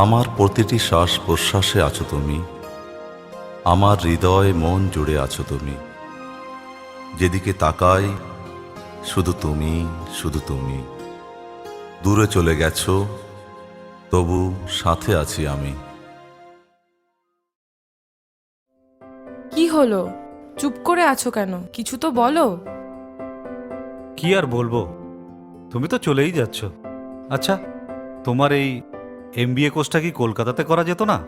আমার প্রতিটি শ্বাস প্রশ্বাসে আছো তুমি। আমার হৃদয় মন জুড়ে আছো তুমি। যেদিকে তাকাই শুধু তুমি শুধু তুমি। দূরে চলে গেছো তবু সাথে আছি আমি। কি হলো? চুপ করে আছো কেন? কিছু তো বলো। কি আর বলব? তুমি তো চলেই যাচ্ছ। আচ্ছা তোমার এই এমবিএ কোর্সটা কি কলকাতাতে করা যেত না?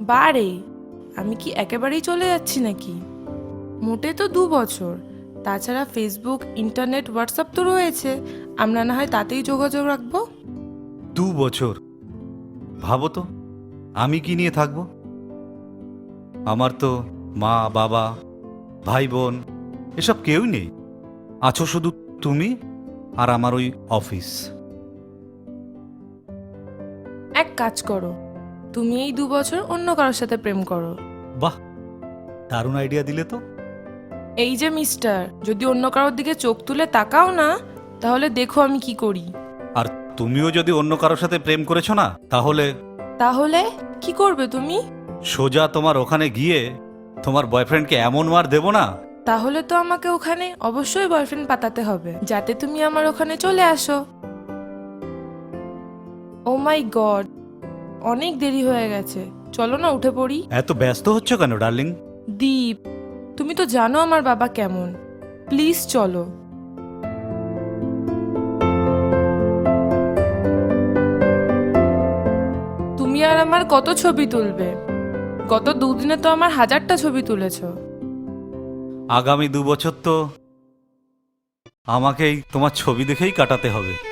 বারে আমি কি একেবারেই চলে যাচ্ছি নাকি? মোটে তো দু বছর তাছাড়া ফেসবুক ইন্টারনেট হোয়াটসঅ্যাপ তো রয়েছে আমরা না হয় তাতেই যোগাযোগ রাখব? দু বছর। ভাবো তো আমি কি নিয়ে থাকব? আমার তো মা বাবা ভাই বোন এসব কেউ নেই। আছো শুধু তুমি? আর আমার ওই অফিস। এক কাজ করো তুমি এই দু বছর অন্য কারোর সাথে প্রেম করো। বাহ দারুণ আইডিয়া দিলে তো। এই যে মিস্টার যদি অন্য কারোর দিকে চোখ তুলে তাকাও না তাহলে দেখো আমি কি করি। আর তুমিও যদি অন্য কারোর সাথে প্রেম করেছ না তাহলে? তাহলে কি করবে তুমি? সোজা তোমার ওখানে গিয়ে তোমার বয়ফ্রেন্ডকে এমন মার দেবো না তাহলে তো আমাকে ওখানে অবশ্যই বয়ফ্রেন্ড পাতাতে হবে যাতে তুমি আমার ওখানে চলে আসো। ও মাই গড অনেক দেরি হয়ে গেছে। চলো না উঠে পড়ি। এত ব্যস্ত হচ্ছ কেন ডার্লিং? দীপ তুমি তো জানো আমার বাবা কেমন। প্লিজ চলো। তুমি আর আমার কত ছবি তুলবে? গত দুদিনে তো আমার হাজারটা ছবি তুলেছো। আগামী দু বছর তো আমাকেই তোমার ছবি দেখেই কাটাতে হবে।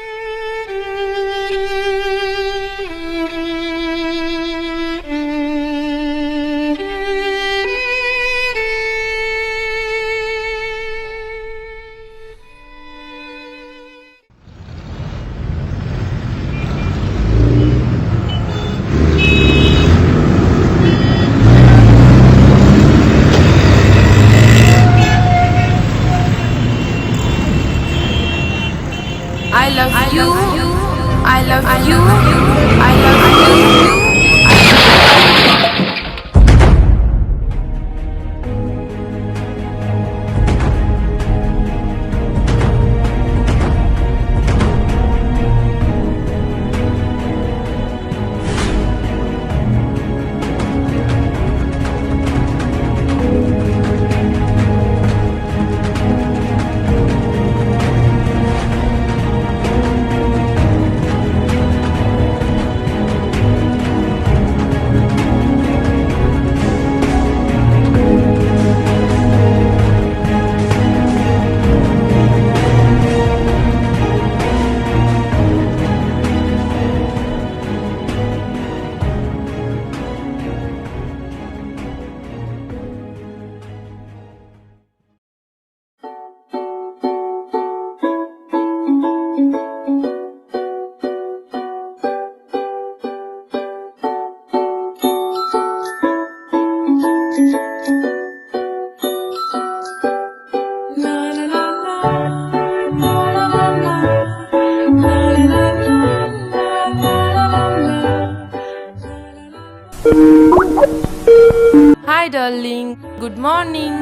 হাই ডার্লিং গুড মর্নিং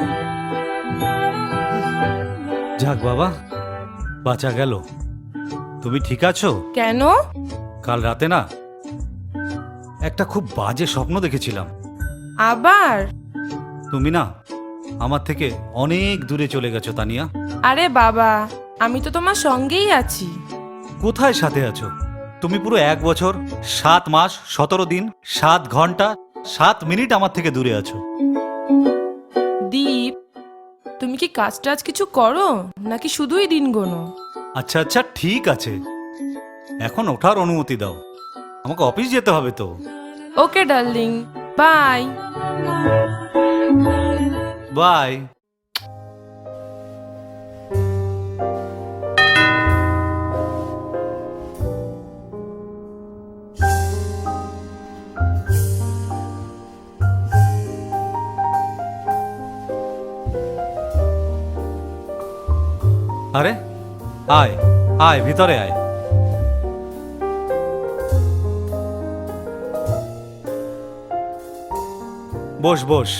যাক বাবা বাঁচা গেল। তুমি ঠিক আছো? কেন? কাল রাতে না একটা খুব বাজে স্বপ্ন দেখেছিলাম। আবার? তুমি না আমার থেকে অনেক দূরে চলে গেছো তানিয়া। আরে বাবা আমি তো তোমার সঙ্গেই আছি। কোথায় সাথে আছো? তুমি পুরো এক বছর সাত মাস সতেরো দিন সাত ঘণ্টা সাত মিনিট আমার থেকে দূরে আছো। দীপ তুমি কি কাজ টাজ কিছু করো? নাকি শুধুই দিন গোনো? আচ্ছা আচ্ছা ঠিক আছে। এখন ওঠার অনুমতি দাও। আমাকে অফিস যেতে হবে তো। Okay darling. বাই। বাই। আরে আয় আয় ভিতরে আয়। বস বস।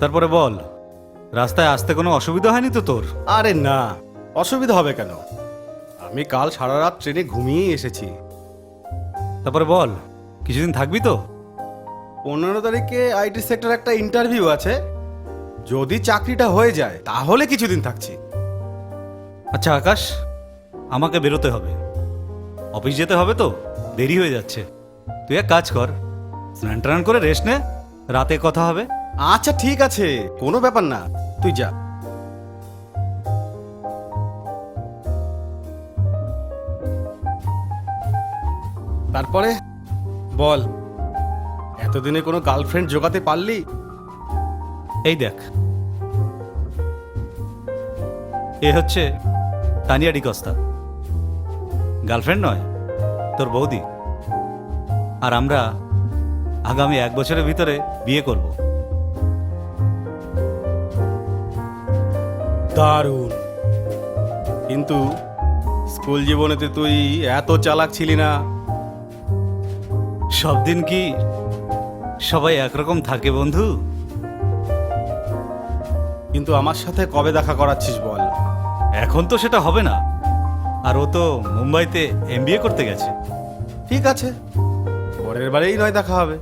তারপরে বল রাস্তায় আসতে কোনো অসুবিধা হয়নি তো তোর? আরে না অসুবিধা হবে কেন? আমি কাল সারা রাত ট্রেনে ঘুমিয়েই এসেছি। তারপরে বল কিছুদিন থাকবি তো? পনেরো তারিখে আইটি সেক্টর একটা ইন্টারভিউ আছে। যদি চাকরিটা হয়ে যায় তাহলে কিছুদিন থাকছি। আচ্ছা আকাশ আমাকে বেরোতে হবে। অফিস যেতে হবে তো দেরি হয়ে যাচ্ছে। তুই এক কাজ কর স্নান টান করে রেস্ট নে রাতে কথা হবে। আচ্ছা ঠিক আছে কোনো ব্যাপার না তুই যা। তারপরে বল এতদিনে কোনো গার্লফ্রেন্ড জোগাতে পারলি? এই দেখ। এ হচ্ছে তানিয়া ডিকস্তা গার্লফ্রেন্ড নয় তোর বৌদি। আর আমরা আগামী এক বছরের ভিতরে বিয়ে করব। দারুণ। কিন্তু স্কুল জীবনেতে তুই এত চালাক ছিলি না। সব দিন কি সবাই একরকম থাকে বন্ধু? কিন্তু আমার সাথে কবে দেখা করাচ্ছিস বল? এখন তো সেটা হবে না। আর ও তো মুম্বাইতে এমবিএ করতে গেছে। ঠিক আছে। পরের বারেই নয় দেখা হবে।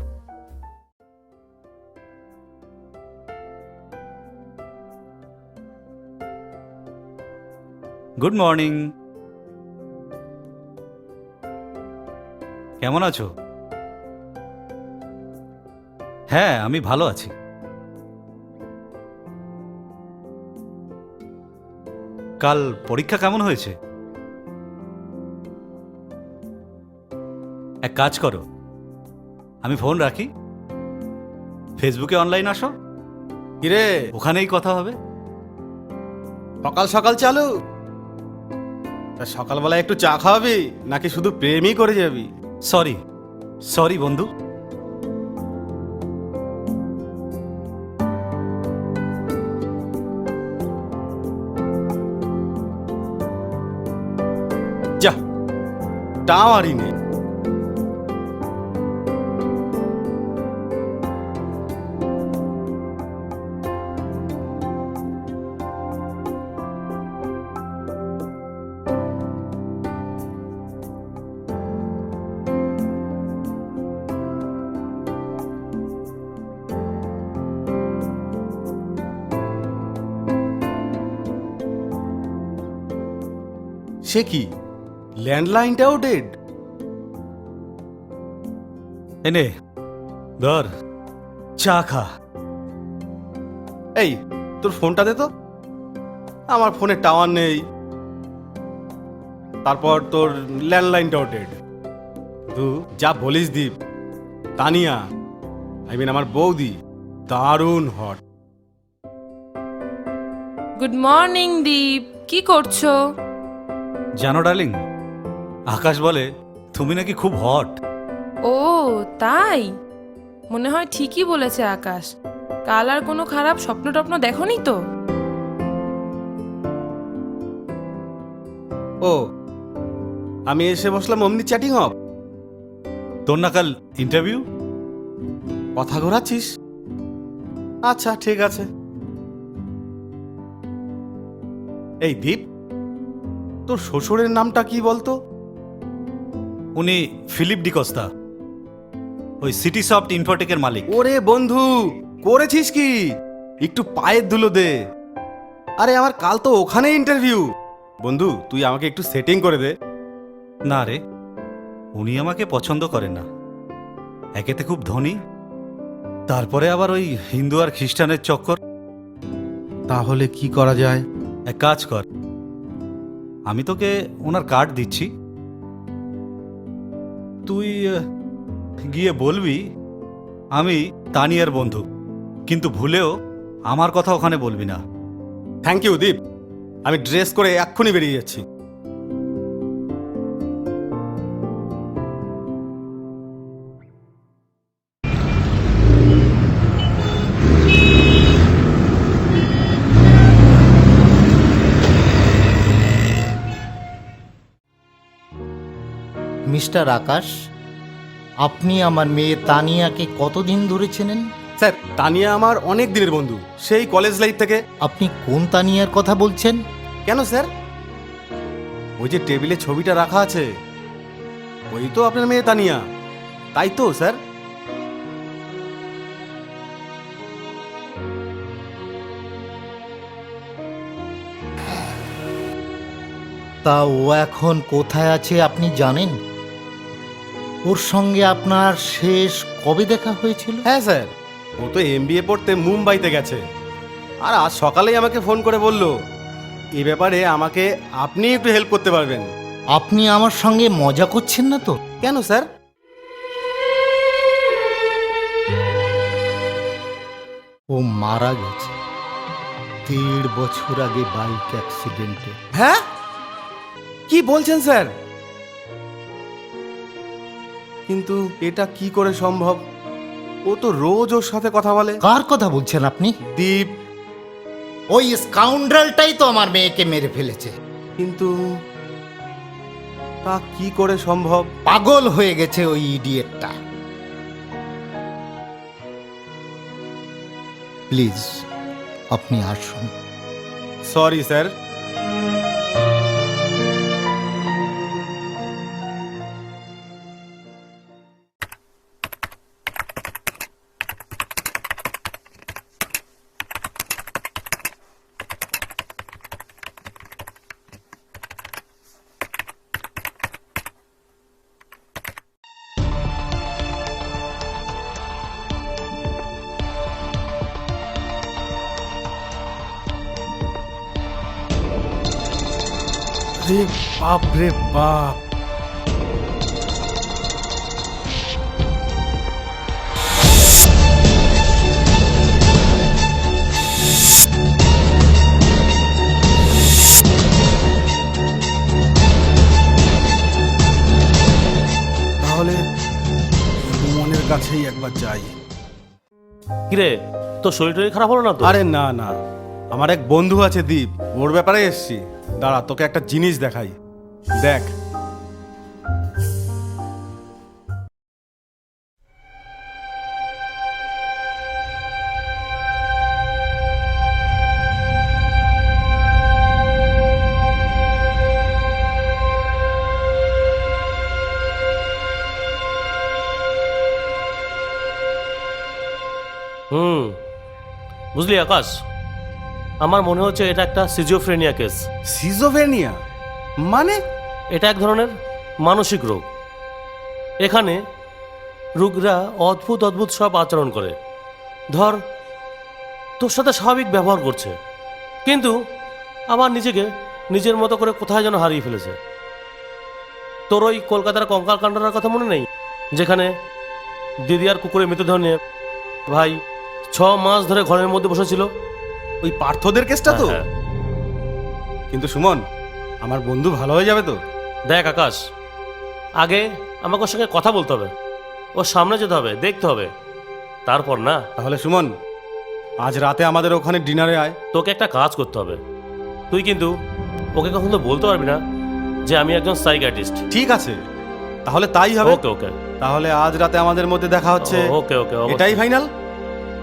গুড মর্নিং কেমন আছো? হ্যাঁ আমি ভালো আছি। কাল পরীক্ষা কেমন হয়েছে? এক কাজ করো। আমি ফোন রাখি। ফেসবুকে অনলাইন আসো। কিরে? ওখানেই কথা হবে। সকাল সকাল চালু? তা সকালবেলায় একটু চা খাওয়াবি নাকি শুধু প্রেমই করে যাবি? সরি। সরি বন্ধু। টাওয়ারই নেই। সে কি? ল্যান্ডলাইনটাও ডেড এনে ধর চা খা। এই তোর ফোনটা দে তো। আমার ফোনে টাওয়ার নেই। তারপর তোর ল্যান্ডলাইনটাও ডেড তু যা বলিস দীপ তানিয়া আই মিন আমার বৌদি দারুণ হট গুড মর্নিং দীপ। কি করছ? জানো ডার্লিং আকাশ বলে তুমি নাকি খুব হট ও তাই? মনে হয় ঠিকই বলেছে আকাশ। কাল আর কোনো খারাপ স্বপ্ন টপ্ন দেখনি তো? ও আমি এসে বসলাম অমনি চ্যাটিং অফ তোর না কাল ইন্টারভিউ কথা ঘোরাচ্ছিস? আচ্ছা ঠিক আছে। এই দীপ তোর শ্বশুরের নামটা কি বলতো? উনি ফিলিপ ডিকস্তা ওই সিটি সফট ইনফোটেকের মালিক। ওরে বন্ধু করেছিস কি? একটু পায়ের ধুলো দে। আরে আমার কাল তো ওখানে ইন্টারভিউ বন্ধু তুই আমাকে একটু সেটিং করে দে। না রে উনি আমাকে পছন্দ করেন না। একেতে খুব ধনী। তারপরে আবার ওই হিন্দু আর খ্রিস্টানের চক্কর। তাহলে কি করা যায়? এক কাজ কর আমি তোকে ওনার কার্ড দিচ্ছি। তুই গিয়ে বলবি, আমি তানিয়ার বন্ধু। কিন্তু ভুলেও আমার কথা ওখানে বলবি না। থ্যাংক ইউ দীপ আমি ড্রেস করে এক্ষুনি বেরিয়ে যাচ্ছি। মিস্টার আকাশ আপনি আমার মেয়ে তানিয়াকে কতদিন ধরে চেনেন? স্যার তানিয়া আমার অনেক দিনের বন্ধু। সেই কলেজ লাইফ থেকে আপনি কোন তানিয়ার কথা বলছেন? কেন স্যার? ওই যে টেবিলে ছবিটা রাখা আছে। ওই তো আপনার মেয়ে তানিয়া। তাই তো স্যার? তা ও এখন কোথায় আছে আপনি জানেন? ওর সঙ্গে আপনার শেষ কবে দেখা হয়েছিল? হ্যাঁ স্যার। ও তো এম পড়তে মুম্বাইতে গেছে। আর আজ সকালেই আমাকে ফোন করে বলল এ ব্যাপারে আমাকে আপনি একটু হেল্প করতে পারবেন। আপনি আমার সঙ্গে মজা করছেন না তো? কেন স্যার? ও মারা গেছে। দেড় বছর আগে বাইক অ্যাক্সিডেন্টে হ্যাঁ? কি বলছেন স্যার? কিন্তু এটা কি করে সম্ভব? ও তো রোজ ওর সাথে কথা বলে। কার কথা বলছেন আপনি? দীপ। ওই স্কাউন্ডালটাই তো আমার মেয়েকে মেরে ফেলেছে। কিন্তু তা কি করে সম্ভব? পাগল হয়ে গেছে ওই ইডিয়েটটা। প্লিজ আপনি আসুন। Sorry sir. রে বাপ। তাহলে সুমনের কাছেই একবার যাই। কিরে তোর শরীর টরীর খারাপ হলো না তো? আরে না না। আমার এক বন্ধু আছে দীপ ওর ব্যাপারে এসছি। দাঁড়া তোকে একটা জিনিস দেখাই। দেখ। হুম। বুঝলি আকাশ আমার মনে হচ্ছে এটা একটা সিজিওফ্রেনিয়া কেস সিজোভেনিয়া মানে এটা এক ধরনের মানসিক রোগ। এখানে রোগরা অদ্ভুত অদ্ভুত সব আচরণ করে। ধর তোর সাথে স্বাভাবিক ব্যবহার করছে কিন্তু আবার নিজেকে নিজের মতো করে কোথায় যেন হারিয়ে ফেলেছে। তোর ওই কলকাতার কঙ্কাল কাণ্ডার কথা মনে নেই? যেখানে দিদি আর কুকুরের মৃতদেহ নিয়ে ভাই ছ মাস ধরে ঘরের মধ্যে বসেছিল। ওই পার্থদের কেসটা তো? হ্যাঁ, হ্যাঁ। কিন্তু সুমন আমার বন্ধু ভালো হয়ে যাবে তো? দেখ আকাশ আগে আমাকে ওর সঙ্গে কথা বলতে হবে। ওর সামনে যেতে হবে দেখতে হবে। তারপর না? তাহলে সুমন আজ রাতে আমাদের ওখানে ডিনারে আয়। তোকে একটা কাজ করতে হবে। তুই কিন্তু ওকে কখনো বলতে পারবি না যে আমি একজন সাইকাটিস্ট ঠিক আছে তাহলে তাই হবে। ওকে ওকে। তাহলে আজ রাতে আমাদের মধ্যে দেখা হচ্ছে। ওকে ওকে। এটাই ফাইনাল?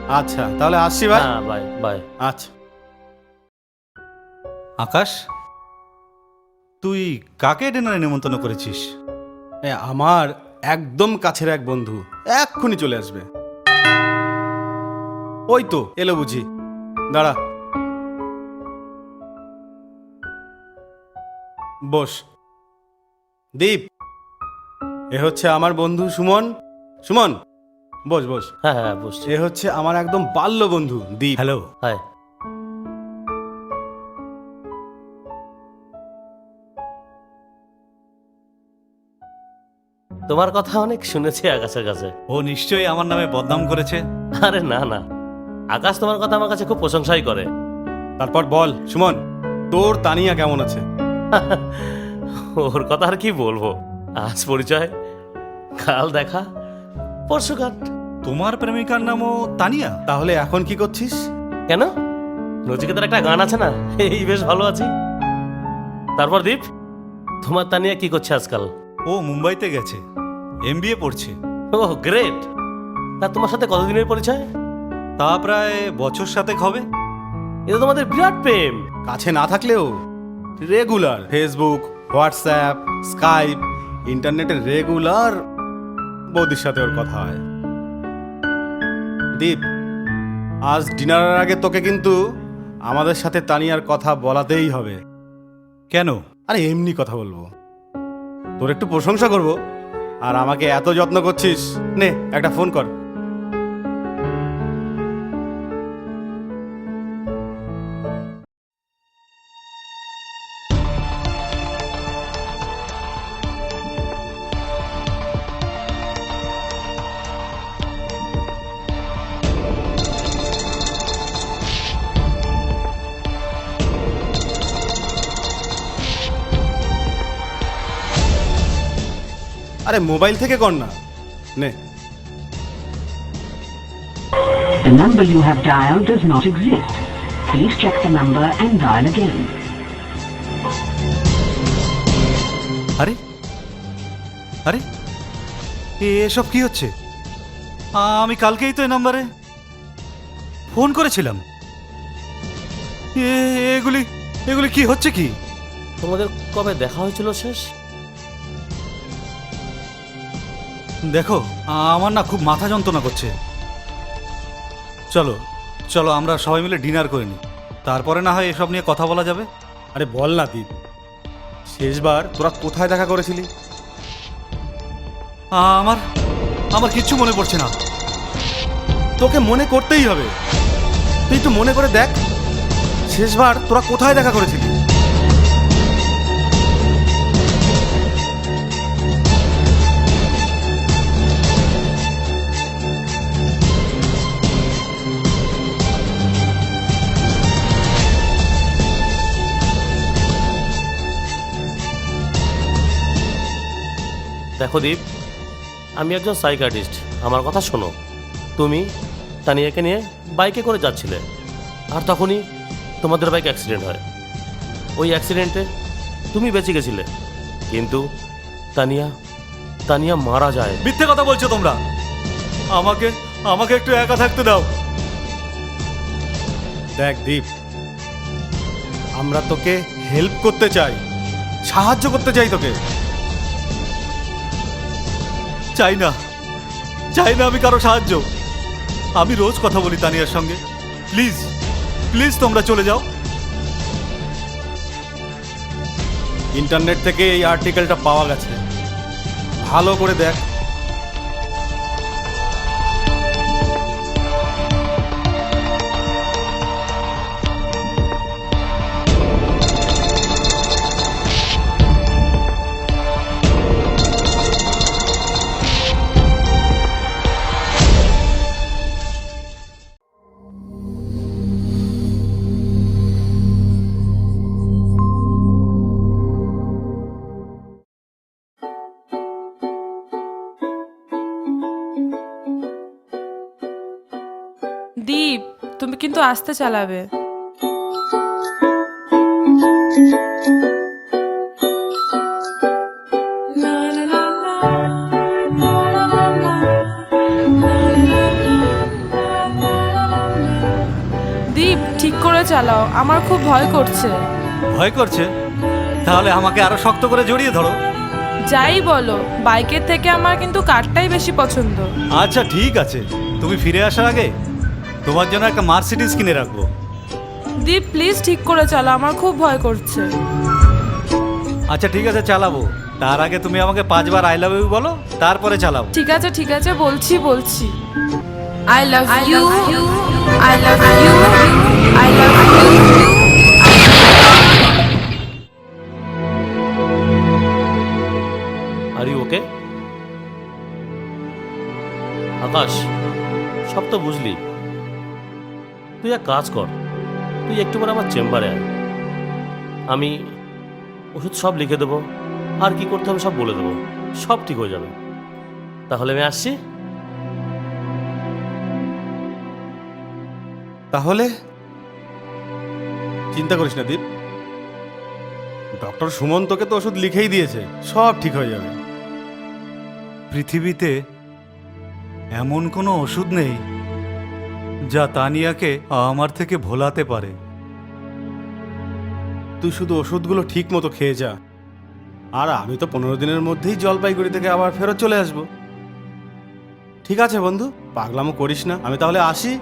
আচ্ছা তাহলে আসছি ভাই। হ্যাঁ বাই বাই আচ্ছা। আকাশ তুই কাকে ডিনারে নিমন্ত্রণ করেছিস? এ, আমার একদম কাছের এক বন্ধু। এক্ষুনি চলে আসবে। ওই তো এলো বুঝি। দাঁড়া। বস। দীপ। এ হচ্ছে আমার বন্ধু সুমন। সুমন বস বস। হ্যাঁ হ্যাঁ বুঝছি এ হচ্ছে আমার একদম বাল্য বন্ধু দীপ। Hello hi. তোমার কথা অনেক শুনেছি আকাশের কাছে। ও নিশ্চয়ই আমার নামে বদনাম করেছে? আরে না না। আকাশ তোমার কথা আমার কাছে খুব প্রশংসাই করে। তারপর বল সুমন তোর তানিয়া কেমন আছে? ওর কথা আর কি বলব? আজ পরিচয় কাল দেখা পরশু কাট তোমার প্রেমিকার নামও তানিয়া? তাহলে এখন কি করছিস? কেন? নচিকেতার একটা গান আছে না? এই বেশ ভালো আছি। তারপর দীপ তোমার তানিয়া কি করছে আজকাল? ও মুম্বাইতে গেছে। এম পড়ছে। ও গ্রেট তা তোমার সাথে কতদিনের পরিচয়? তা প্রায় বছর সাতেক হবে। এটা তোমাদের বিরাট প্রেম। কাছে না থাকলেও রেগুলার ফেসবুক হোয়াটসঅ্যাপ স্কাইপ ইন্টারনেটে রেগুলার বৌদির সাথে ওর কথা হয়। দীপ আজ ডিনারের আগে তোকে কিন্তু আমাদের সাথে তানিয়ার কথা বলাতেই হবে। কেন? আরে এমনি কথা বলব। তোর একটু প্রশংসা করব। আর আমাকে এত যত্ন করছিস নে একটা ফোন কর। আরে মোবাইল থেকে কর না। নে। The number you have dialed does not exist. Please check the number and dial again. আরে আরে এসব কি হচ্ছে? আমি কালকেই তো এই নাম্বারে ফোন করেছিলাম। এ এগুলি এগুলি কি হচ্ছে কি? তোমাদের কবে দেখা হয়েছিল শেষ? দেখো আমার না খুব মাথা যন্ত্রণা করছে। চলো চলো আমরা সবাই মিলে ডিনার করে নিই। তারপরে না হয় এসব নিয়ে কথা বলা যাবে? আরে বল না দীপ। শেষবার তোরা কোথায় দেখা করেছিলি? আমার আমার কিচ্ছু মনে পড়ছে না। তোকে মনে করতেই হবে। তুই তো মনে করে দেখ। শেষবার তোরা কোথায় দেখা করেছিলি? দেখো দীপ আমি একজন সাইকার্টিস্ট। আমার কথা শোনো। তুমি তানিয়াকে নিয়ে বাইকে করে যাচ্ছিলে আর তখনই তোমাদের বাইক অ্যাক্সিডেন্ট হয়। ওই অ্যাক্সিডেন্টে তুমি বেঁচে গেছিলে কিন্তু তানিয়া তানিয়া মারা যায়। মিথ্যে কথা বলছো তোমরা। আমাকে আমাকে একটু একা থাকতে দাও। দেখ দীপ আমরা তোকে হেল্প করতে চাই সাহায্য করতে চাই তোকে। চাই না। চাই না আমি কারও সাহায্য। আমি রোজ কথা বলি তানিয়ার সঙ্গে। প্লিজ প্লিজ তোমরা চলে যাও। ইন্টারনেট থেকে এই আর্টিকেলটা পাওয়া গেছে। ভালো করে দেখ। তুমি আস্তে চালাবে। দীপ ঠিক করে চালাও। আমার খুব ভয় করছে। ভয় করছে? তাহলে আমাকে আরও শক্ত করে জড়িয়ে ধরো। যাই বলো বাইকের থেকে আমার কিন্তু কারটাই বেশি পছন্দ। আচ্ছা ঠিক আছে। তুমি ফিরে আসার আগে তোমার জন্য একটা মার্সিডিজ কিনে রাখব। দীপ প্লিজ ঠিক করে চালা আমার খুব ভয় করছে। আচ্ছা ঠিক আছে চালাবো। তার আগে তুমি আমাকে পাঁচবার আই লাভ ইউ বলো তারপরে চালাবো। ঠিক আছে ঠিক আছে বলছি বলছি। I love you I love you I love you are you okay Akash সব তো বুঝলি। তুই এক কাজ কর, তুই একটু পরে আমার চেম্বারে আয়। আমি ওষুধ সব লিখে দেবো, আর কি করতে হবে সব বলে দেবো, সব ঠিক হয়ে যাবে। তাহলে আমি আসছি। তাহলে? চিন্তা করিস না, দীপ। ডক্টর সুমন তোকে তো ওষুধ লিখেই দিয়েছে, সব ঠিক হয়ে যাবে। পৃথিবীতে এমন কোনো ওষুধ নেই যা তানিয়াকে আমার থেকে ভোলাতে পারে। তুই শুধু ওষুধগুলো ঠিক মতো খেয়ে যা। আর আমি তো পনেরো দিনের মধ্যেই জলপাইগুড়ি থেকে আবার ফেরত চলে আসব। ঠিক আছে বন্ধু, পাগলামো করিস না। আমি তাহলে আসি।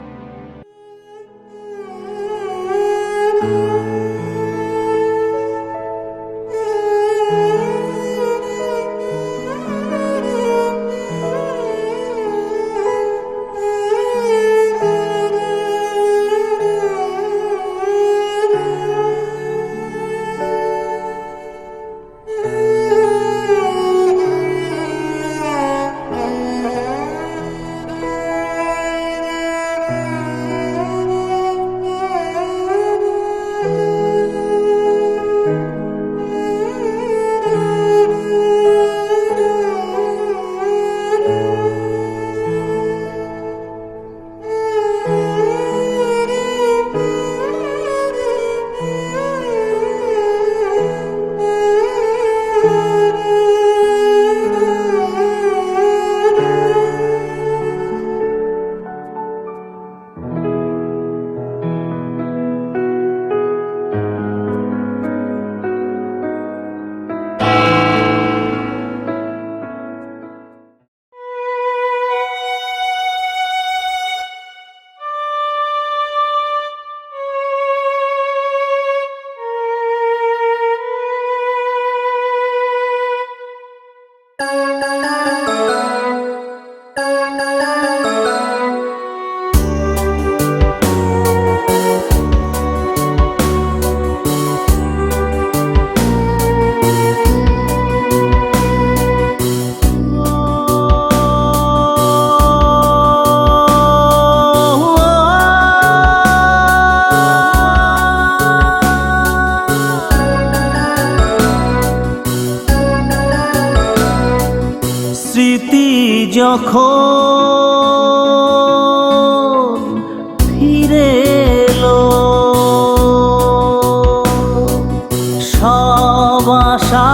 ফিরে এলো। সব আশা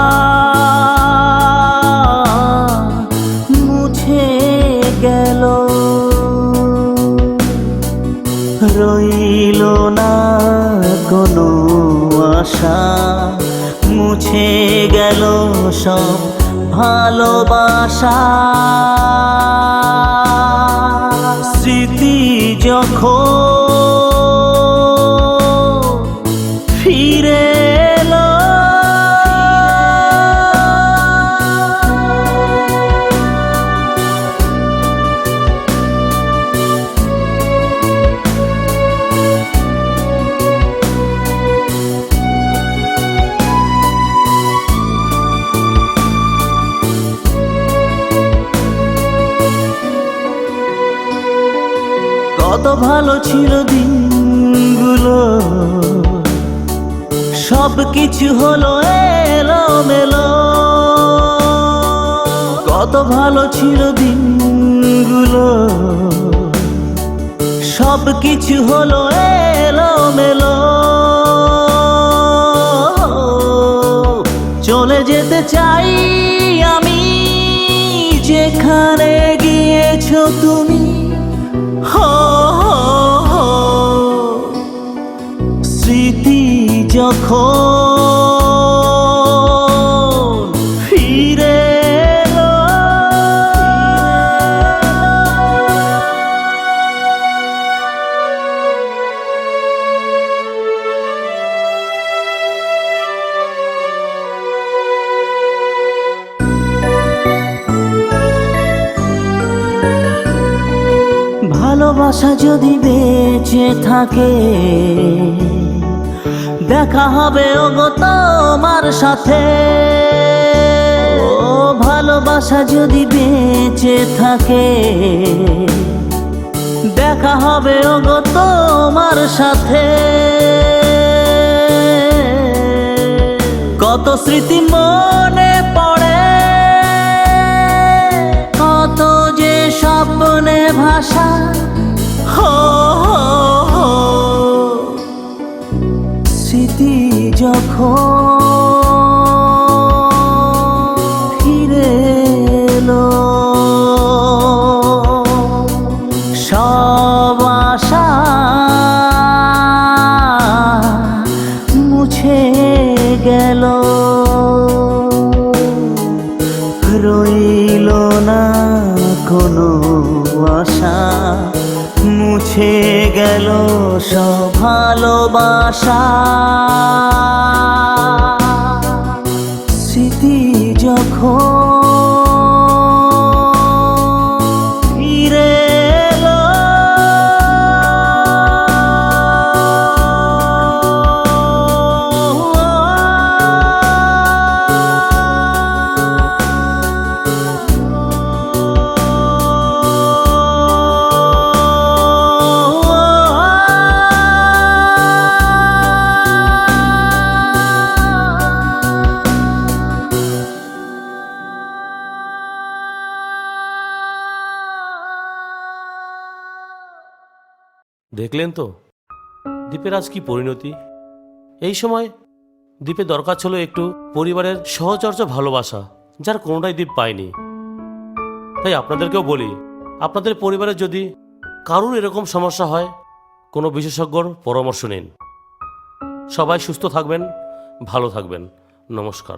মুছে গেল। রইল না কোনো আশা মুছে গেল সব ভালোবাসা। ভালো ছিল দিনগুলো। সব কিছু হলো এলো মেলো কত ভালো ছিল দিনগুলো। সব কিছু হলো এলো মেলো চলে যেতে চাই আমি, যেখানে গিয়েছো তুমি। যখন ফিরে ভালোবাসা যদি বেঁচে থাকে দেখা হবে ওগো তোমার সাথে। ও ভালোবাসা যদি বেঁচে থাকে, দেখা হবে ওগো তোমার সাথে। কত স্মৃতি মনে পড়ে, কত যে স্বপ্নে ভাষা যখন ফিরে দেখলেন তো? দ্বীপের আজ কি পরিণতি? এই সময় দ্বীপে দরকার ছিল একটু পরিবারের সহচর্য ভালোবাসা, যার কোনোটাই দ্বীপ পায়নি। তাই আপনাদেরকেও বলি, আপনাদের পরিবারে যদি কারুর এরকম সমস্যা হয়, কোনো বিশেষজ্ঞর পরামর্শ নিন। সবাই সুস্থ থাকবেন, ভালো থাকবেন। নমস্কার।